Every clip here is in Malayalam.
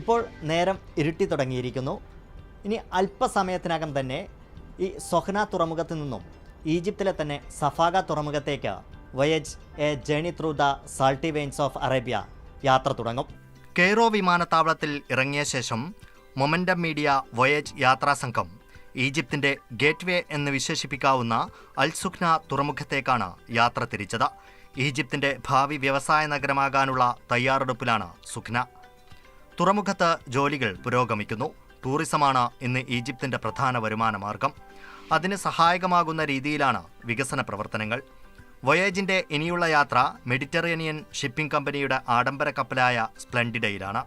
ഇപ്പോൾ നേരം ഇരുട്ടി തുടങ്ങിയിരിക്കുന്നു. ഇനി അല്പസമയത്തിനകം തന്നെ ഈ സൊഹ്ന തുറമുഖത്തു നിന്നും ഈജിപ്തിലെ തന്നെ Safaga തുറമുഖത്തേക്ക് voyage a journey through the salty veins of Arabia യാത്ര തുടങ്ങും. കെയ്റോ വിമാനത്താവളത്തിൽ ഇറങ്ങിയ ശേഷം മൊമന്റം മീഡിയ വോയേജ് യാത്രാസംഘം ഈജിപ്തിന്റെ ഗേറ്റ്വേ എന്ന് വിശേഷിപ്പിക്കാവുന്ന അൽസുഖ്ന തുറമുഖത്തേക്കാണ് യാത്ര തിരിച്ചത്. ഈജിപ്തിന്റെ ഭാവി വ്യവസായ നഗരമാകാനുള്ള തയ്യാറെടുപ്പിലാണ് സുഖ്ന. തുറമുഖത്ത് ജോലികൾ പുരോഗമിക്കുന്നു. ടൂറിസമാണ് ഇന്ന് ഈജിപ്തിന്റെ പ്രധാന വരുമാന മാർഗം. അതിന് സഹായകമാകുന്ന രീതിയിലാണ് വികസന പ്രവർത്തനങ്ങൾ. വൊയേജിന്റെ ഇനിയുള്ള യാത്ര മെഡിറ്ററേനിയൻ ഷിപ്പിംഗ് കമ്പനിയുടെ ആഡംബര കപ്പലായ സ്പ്ലെൻഡിഡയിലാണ്.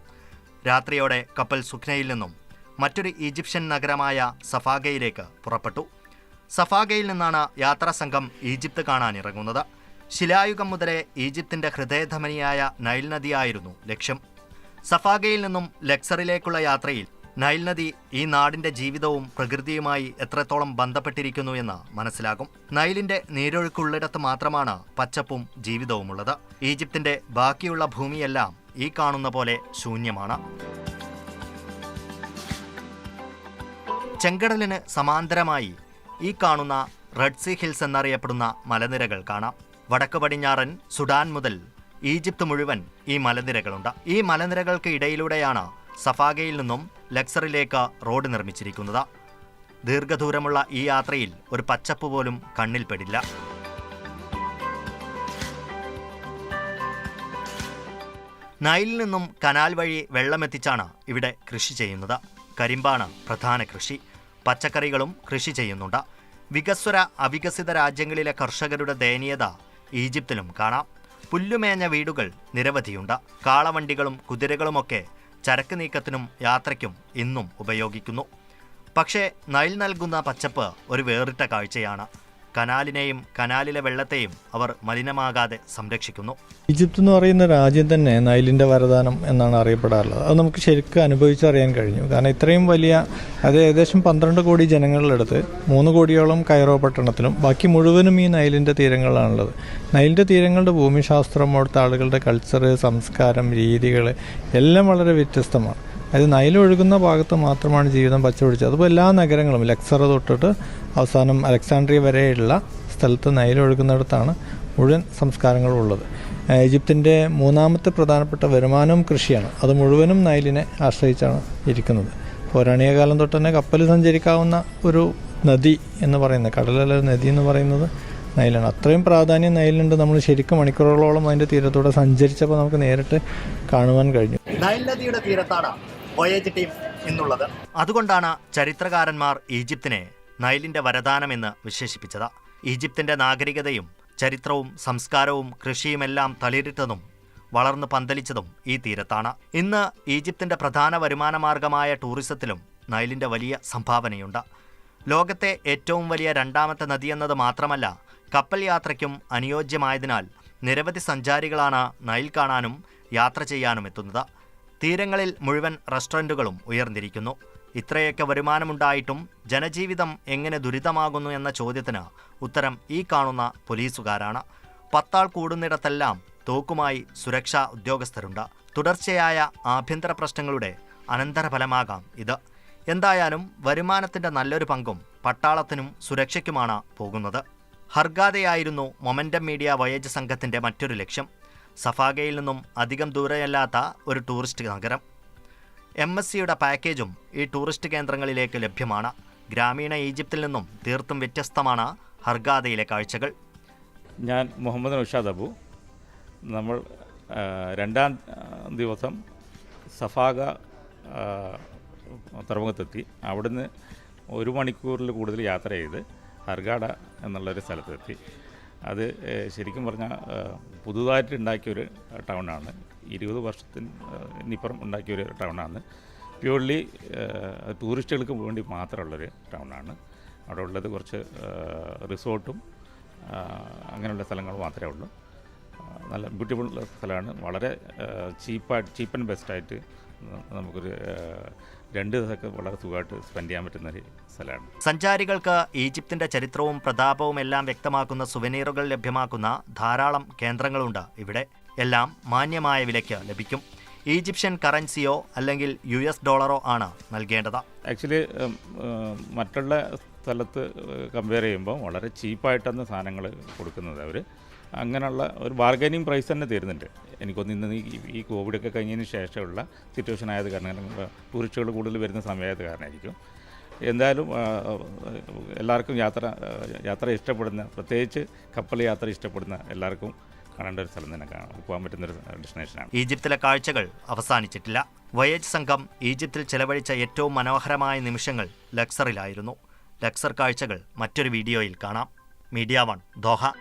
രാത്രിയോടെ കപ്പൽ സുഖ്നയിൽ നിന്നും മറ്റൊരു ഈജിപ്ഷ്യൻ നഗരമായ സഫാഗയിലേക്ക് പുറപ്പെട്ടു. സഫാഗയിൽ നിന്നാണ് യാത്രാസംഘം ഈജിപ്ത് കാണാനിറങ്ങുന്നത് ശിലായുഗം മുതലേ ഈജിപ്തിന്റെ ഹൃദയധമനിയായ നൈൽ നദിയായിരുന്നു ലക്ഷ്യം. സഫാഗയിൽ നിന്നും ലക്സറിലേക്കുള്ള യാത്രയിൽ നൈൽ നദി ഈ നാടിന്റെ ജീവിതവും പ്രകൃതിയുമായി എത്രത്തോളം ബന്ധപ്പെട്ടിരിക്കുന്നു എന്ന് മനസ്സിലാകും. നൈലിന്റെ നീരൊഴുക്കുള്ളിടത്ത് മാത്രമാണ് പച്ചപ്പും ജീവിതവുമുള്ളത്. ഈജിപ്തിന്റെ ബാക്കിയുള്ള ഭൂമിയെല്ലാം ഈ കാണുന്ന പോലെ ശൂന്യമാണ്. ചെങ്കടലിന് സമാന്തരമായി ഈ കാണുന്ന റെഡ് സീ ഹിൽസ് എന്നറിയപ്പെടുന്ന മലനിരകൾ കാണാം. വടക്ക് പടിഞ്ഞാറൻ സുഡാൻ മുതൽ ഈജിപ്ത് മുഴുവൻ ഈ മലനിരകളുണ്ട്. ഈ മലനിരകൾക്ക് ഇടയിലൂടെയാണ് സഫാഗയിൽ നിന്നും ലക്സറിലേക്ക് റോഡ് നിർമ്മിച്ചിരിക്കുന്നത്. ദീർഘദൂരമുള്ള ഈ യാത്രയിൽ ഒരു പച്ചപ്പ് പോലും കണ്ണിൽപ്പെടില്ല നൈലിൽ നിന്നും കനാൽ വഴി വെള്ളമെത്തിച്ചാണ് ഇവിടെ കൃഷി ചെയ്യുന്നത്. കരിമ്പാണ് പ്രധാന കൃഷി. പച്ചക്കറികളും കൃഷി ചെയ്യുന്നുണ്ട്. വികസ്വര അവികസിത രാജ്യങ്ങളിലെ കർഷകരുടെ ദയനീയത ഈജിപ്തിലും കാണാം. പുല്ലുമേഞ്ഞ വീടുകൾ നിരവധിയുണ്ട്. കാളവണ്ടികളും കുതിരകളുമൊക്കെ ചരക്ക് നീക്കത്തിനും യാത്രയ്ക്കും ഇന്നും ഉപയോഗിക്കുന്നു. പക്ഷേ നൈൽ നൽകുന്ന പച്ചപ്പ് ഒരു വേറിട്ട കാഴ്ചയാണ്. കനാലിനെയും കനാലിലെ വെള്ളത്തെയും അവർ മലിനമാകാതെ സംരക്ഷിക്കുന്നു. ഈജിപ്ത് എന്ന് പറയുന്ന രാജ്യം തന്നെ നൈലിന്റെ വരദാനം എന്നാണ് അറിയപ്പെടാറുള്ളത്. അത് നമുക്ക് ശരിക്കും അനുഭവിച്ചറിയാൻ കഴിഞ്ഞു. കാരണം ഇത്രയും വലിയ അത് ഏകദേശം പന്ത്രണ്ട് കോടി ജനങ്ങളിലെടുത്ത് മൂന്ന് കോടിയോളം കൈറോ പട്ടണത്തിലും ബാക്കി മുഴുവനും ഈ നൈലിന്റെ തീരങ്ങളിലാണുള്ളത് നൈലിന്റെ തീരങ്ങളുടെ ഭൂമിശാസ്ത്രം അവിടുത്തെ ആളുകളുടെ കൾച്ചർ സംസ്കാരം രീതികൾ എല്ലാം വളരെ വ്യത്യസ്തമാണ്. അത് നൈൽ ഒഴുകുന്ന ഭാഗത്ത് മാത്രമാണ് ജീവിതം പച്ചപിടിച്ചത്. അതിപ്പോൾ എല്ലാ നഗരങ്ങളും ലക്സറ തൊട്ടിട്ട് അവസാനം അലക്സാണ്ട്രിയ വരെയുള്ള സ്ഥലത്ത് നൈൽ ഒഴുകുന്നിടത്താണ് മുഴുവൻ സംസ്കാരങ്ങളും ഉള്ളത്. ഈജിപ്തിന്റെ മൂന്നാമത്തെ പ്രധാനപ്പെട്ട വരുമാനവും കൃഷിയാണ്. അത് മുഴുവനും നൈലിനെ ആശ്രയിച്ചാണ് ഇരിക്കുന്നത്. പൗരാണിക കാലം തൊട്ട് തന്നെ കപ്പൽ സഞ്ചരിക്കാവുന്ന ഒരു നദി എന്ന് പറയുന്നത് കടലല്ല നദി എന്ന് പറയുന്നത് നൈലാണ് അത്രയും പ്രാധാന്യം നൈലിനുണ്ട് നമ്മൾ ശരിക്കും മണിക്കൂറുകളോളം അതിന്റെ തീരത്തൂടെ സഞ്ചരിച്ചപ്പോൾ നമുക്ക് നേരിട്ട് കാണുവാൻ കഴിഞ്ഞു. നൈൽ നദിയുടെ തീരത്താണ്. എന്നുള്ളത് അതുകൊണ്ടാണ് ചരിത്രകാരന്മാർ ഈജിപ്തിനെ നൈലിന്റെ വരദാനമെന്ന് വിശേഷിപ്പിച്ചത്. ഈജിപ്തിന്റെ നാഗരികതയും ചരിത്രവും സംസ്കാരവും കൃഷിയുമെല്ലാം തളിരിട്ടതും വളർന്നു പന്തലിച്ചതും ഈ തീരത്താണ്. ഇന്ന് ഈജിപ്തിന്റെ പ്രധാന വരുമാന മാർഗമായ ടൂറിസത്തിലും നൈലിന്റെ വലിയ സംഭാവനയുണ്ട്. ലോകത്തെ ഏറ്റവും വലിയ രണ്ടാമത്തെ നദിയെന്നത് മാത്രമല്ല കപ്പൽ യാത്രയ്ക്കും അനുയോജ്യമായതിനാൽ നിരവധി സഞ്ചാരികളാണ് നൈൽ കാണാനും യാത്ര ചെയ്യാനും എത്തുന്നത്. തീരങ്ങളിൽ മുഴുവൻ റെസ്റ്റോറന്റുകളും ഉയർന്നിരിക്കുന്നു. ഇത്രയൊക്കെ വരുമാനമുണ്ടായിട്ടും ജനജീവിതം എങ്ങനെ ദുരിതമാകുന്നു എന്ന ചോദ്യത്തിന് ഉത്തരം ഈ കാണുന്ന പോലീസുകാരാണ്. പത്താൾ കൂടുന്നിടത്തെല്ലാം തോക്കുമായി സുരക്ഷാ ഉദ്യോഗസ്ഥരുണ്ട്. തുടർച്ചയായ ആഭ്യന്തര പ്രശ്നങ്ങളുടെ അനന്തരഫലമാകാം ഇത്. എന്തായാലും വരുമാനത്തിന്റെ നല്ലൊരു പങ്കും പട്ടാളത്തിനും സുരക്ഷയ്ക്കുമാണ് പോകുന്നത്. ഹർഗാദയായിരുന്നു മൊമന്റം മീഡിയ വയേജ് സംഘത്തിന്റെ മറ്റൊരു ലക്ഷ്യം. സഫാഗയിൽ നിന്നും അധികം ദൂരെയല്ലാത്ത ഒരു ടൂറിസ്റ്റ് നഗരം. എം എസ് സിയുടെ പാക്കേജും ഈ ടൂറിസ്റ്റ് കേന്ദ്രങ്ങളിലേക്ക് ലഭ്യമാണ്. ഗ്രാമീണ ഈജിപ്തിൽ നിന്നും തീർത്തും വ്യത്യസ്തമാണ് ഹർഗാദയിലെ കാഴ്ചകൾ. ഞാൻ മുഹമ്മദ് നൌഷാദ് അബു. നമ്മൾ രണ്ടാം ദിവസം സഫാഗ തുറമുഖത്തെത്തി. അവിടുന്ന് ഒരു മണിക്കൂറിൽ കൂടുതൽ യാത്ര ചെയ്ത് ഹർഗാഡ എന്നുള്ളൊരു സ്ഥലത്തെത്തി. അത് ശരിക്കും പറഞ്ഞാൽ പുതുതായിട്ട് ഉണ്ടാക്കിയൊരു ടൗണാണ്. ഇരുപത് വർഷത്തിന് ഇനിപ്പുറം ഉണ്ടാക്കിയൊരു ടൗണാണ്. പ്യൂർലി ടൂറിസ്റ്റുകൾക്ക് വേണ്ടി മാത്രമുള്ളൊരു ടൗണാണ്. അവിടെ ഉള്ളത് കുറച്ച് റിസോർട്ടും അങ്ങനെയുള്ള സ്ഥലങ്ങൾ മാത്രമേ ഉള്ളൂ. നല്ല ബ്യൂട്ടിഫുൾ സ്ഥലമാണ്. വളരെ ചീപ്പായിട്ട് ചീപ്പ് ആൻഡ് ബെസ്റ്റായിട്ട് നമുക്കൊരു രണ്ട് ദിവസമൊക്കെ വളരെ സുഖമായിട്ട് സ്പെൻഡ് ചെയ്യാൻ പറ്റുന്ന ഒരു സ്ഥലമാണ്. സഞ്ചാരികൾക്ക് ഈജിപ്തിന്റെ ചരിത്രവും പ്രതാപവും എല്ലാം വ്യക്തമാക്കുന്ന സുവനീറുകൾ ലഭ്യമാക്കുന്ന ധാരാളം കേന്ദ്രങ്ങളുണ്ട്. ഇവിടെ എല്ലാം മാന്യമായ വിലയ്ക്ക് ലഭിക്കും. ഈജിപ്ഷ്യൻ കറൻസിയോ അല്ലെങ്കിൽ യു എസ് ഡോളറോ ആണ് നൽകേണ്ടത്. ആക്ച്വലി മറ്റുള്ള സ്ഥലത്ത് കമ്പയർ ചെയ്യുമ്പോൾ വളരെ ചീപ്പായിട്ടാണ് സാധനങ്ങൾ കൊടുക്കുന്നത് അവർ അങ്ങനെയുള്ള ഒരു ബാർഗനിങ് പ്രൈസ് തന്നെ തരുന്നുണ്ട്. എനിക്കൊന്ന് ഇന്ന് ഈ കോവിഡൊക്കെ കഴിഞ്ഞതിന് ശേഷമുള്ള സിറ്റുവേഷൻ ആയത് കാരണം ടൂറിസ്റ്റുകൾ കൂടുതൽ വരുന്ന സമയമായത് കാരണമായിരിക്കും. എന്തായാലും എല്ലാവർക്കും യാത്ര യാത്ര ഇഷ്ടപ്പെടുന്ന പ്രത്യേകിച്ച് കപ്പൽ യാത്ര ഇഷ്ടപ്പെടുന്ന എല്ലാവർക്കും കാണേണ്ട ഒരു സ്ഥലം തന്നെ കാണാൻ പോകാൻ പറ്റുന്നൊരു ഡെസ്റ്റിനേഷനാണ് ഈജിപ്തിലെ കാഴ്ചകൾ അവസാനിച്ചിട്ടില്ല. വയേജ് സംഘം ഈജിപ്തിൽ ചെലവഴിച്ച ഏറ്റവും മനോഹരമായ നിമിഷങ്ങൾ ലക്സറിലായിരുന്നു. ലക്സർ കാഴ്ചകൾ മറ്റൊരു വീഡിയോയിൽ കാണാം. മീഡിയ വൺ ദോഹ.